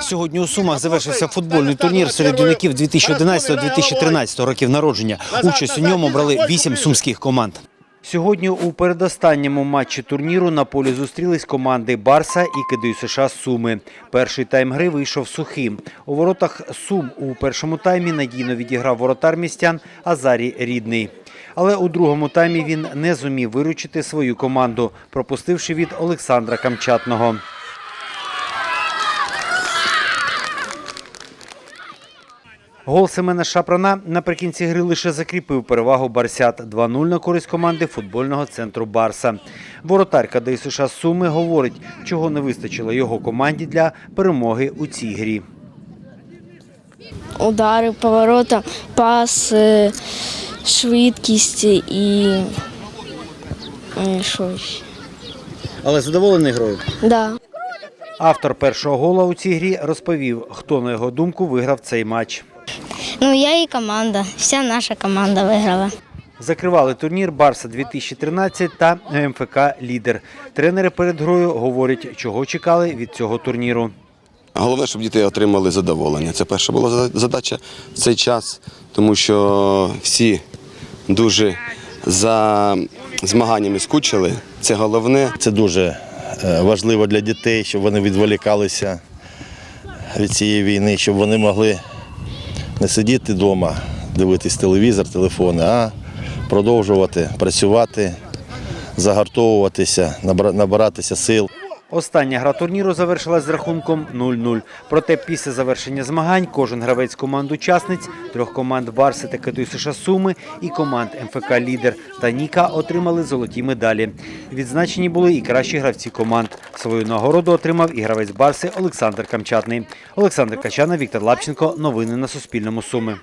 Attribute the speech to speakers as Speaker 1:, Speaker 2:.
Speaker 1: Сьогодні у Сумах завершився футбольний турнір серед юнаків 2011-2013 років народження. Участь у ньому брали вісім сумських команд. Сьогодні у передостанньому матчі турніру на полі зустрілись команди Барса і КДЮ США Суми. Перший тайм гри вийшов сухим. У воротах Сум у першому таймі надійно відіграв воротар містян Азарій Рідний. Але у другому таймі він не зумів виручити свою команду, пропустивши від Олександра Камчатного. Гол Семена Шапрана наприкінці гри лише закріпив перевагу Барсят 2-0 на користь команди футбольного центру Барса. Воротарка ДСШ Суми говорить, чого не вистачило його команді для перемоги у цій грі.
Speaker 2: удари, поворота, пас, е, швидкість і. е, Що ще?
Speaker 1: Але задоволений грою.
Speaker 2: Да.
Speaker 1: Автор першого гола у цій грі розповів, хто на його думку виграв цей матч.
Speaker 2: Ну, я і команда. Вся наша команда виграла.
Speaker 1: Закривали турнір Барса 2013 та МФК Лідер. Тренери перед грою говорять, чого чекали від цього турніру.
Speaker 3: Головне, щоб діти отримали задоволення. Це перша була задача в цей час, тому що всі дуже за змаганнями скучили. Це головне.
Speaker 4: Це дуже е, важливо для дітей, щоб вони відволікалися від цієї війни, щоб вони могли не сидіти вдома, дивитись телевізор, телефони, а продовжувати працювати, загартовуватися, набиратися сил.
Speaker 1: Остання гра турніру завершилась з рахунком 0-0. Проте після завершення змагань кожен гравець команд учасниць, трьох команд Барси та США Суми і команд МФК Лідер та Ніка отримали золоті медалі. Відзначені були і кращі гравці команд. Свою нагороду отримав і гравець Барси Олександр Камчатний. Олександр Качана, Віктор Лапченко. Новини на Суспільному Суми.